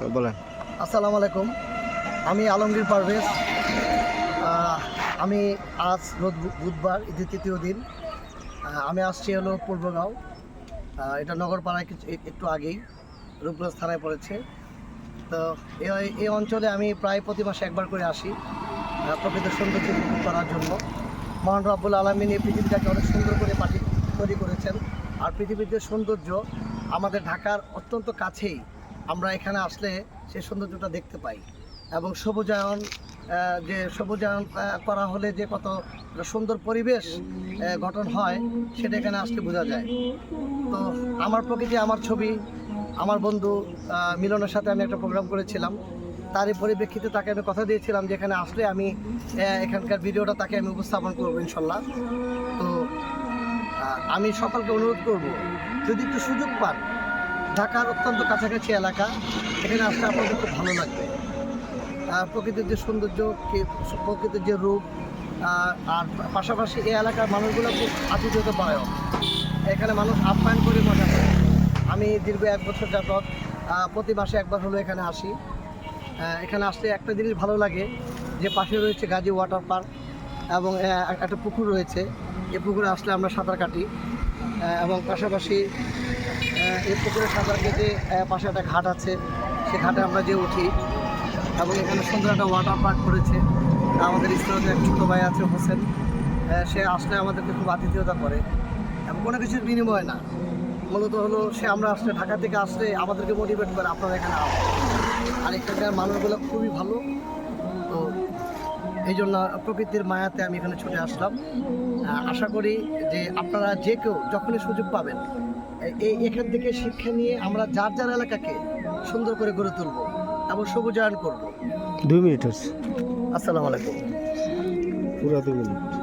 বলেন। আসসালামু আলাইকুম। আমি আলমগীর পারভেজ। আমি আজ বু- বুধবার ঈদের তৃতীয় দিন। আমি আসছি হলো পূর্বগাঁও। এটা নগরপাড়ায় কিছু একটু আগেই রূপগঞ্জ থানায় পড়েছে। তো এই- অঞ্চলে আমি প্রায় প্রতি মাসে একবার করে আসি প্রকৃত সৌন্দর্য উপভোগ করার জন্য। মহান রব্বুল আলমিন এই পৃথিবীটাকে অনেক সুন্দর করে পাঠি তৈরি করেছেন। আর পৃথিবীর যে সৌন্দর্য আমাদের ঢাকার অত্যন্ত কাছেই আমরা এখানে আসলে সেই সৌন্দর্যটা দেখতে পাই। এবং সবুজায়ন যে সবুজায়ন করা হলে যে কত সুন্দর পরিবেশ গঠন হয়, সেটা এখানে আসলে বোঝা যায়। তো আমার প্রকৃতি, আমার ছবি, আমার বন্ধু মিলনের সাথে আমি একটা প্রোগ্রাম করেছিলাম। তারই পরিপ্রেক্ষিতে তাকে আমি কথা দিয়েছিলাম যে এখানে আসলে আমি এখানকার ভিডিওটা তাকে আমি উপস্থাপন করব ইনশাল্লাহ। তো আমি সকলকে অনুরোধ করব, যদি একটু সুযোগ পান ঢাকার অত্যন্ত কাছাকাছি এলাকা। এখানে আসলে আপনাদের খুব ভালো লাগবে। আহ, প্রকৃতির যে সৌন্দর্য প্রকৃতির যে রূপ আর পাশাপাশি এই এলাকার মানুষগুলো খুব আতিথ্যত পরায়ণ এখানে মানুষ আপ্যায়ন করে মজা করে আমি দীর্ঘ এক বছর যাবৎ প্রতি মাসে একবার হলো এখানে আসি। এখানে আসলে একটা জিনিস ভালো লাগে যে পাশে রয়েছে গাজী ওয়াটার পার্ক এবং একটা পুকুর রয়েছে। এই পুকুরে আসলে আমরা সাঁতার কাটি। এবং পাশাপাশি এই পুকুরে সাঁতার কেটে পাশে একটা ঘাট আছে। সে ঘাটে আমরা যে উঠি এবং এখানে সুন্দর একটা ওয়াটার পার্ক করেছে। আমাদের স্কুলে এক ছোটো ভাই আছে, হোসেন। সে আসলে আমাদেরকে খুব আতিথেয়তা করে এবং কোনো কিছুর বিনিময় না। মূলত হলো, সে আমরা আসলে ঢাকা থেকে আসলে আমাদেরকে মোটিভেট করে, আপনারা এখানে আসুন আর এখানকার মানুষগুলো খুবই ভালো। তো এই জন্য প্রকৃতির মায়াতে আমি এখানে ছুটে আসলাম। আশা করি যে আপনারা যে কেউ যখনই সুযোগ পাবেন এই এখান থেকে শিক্ষা নিয়ে আমরা যার যার এলাকাকে সুন্দর করে গড়ে তুলব এবং সবুজায়ন করব। দুই মিনিট হচ্ছে। আসসালামু আলাইকুম। পুরা দুই মিনিট।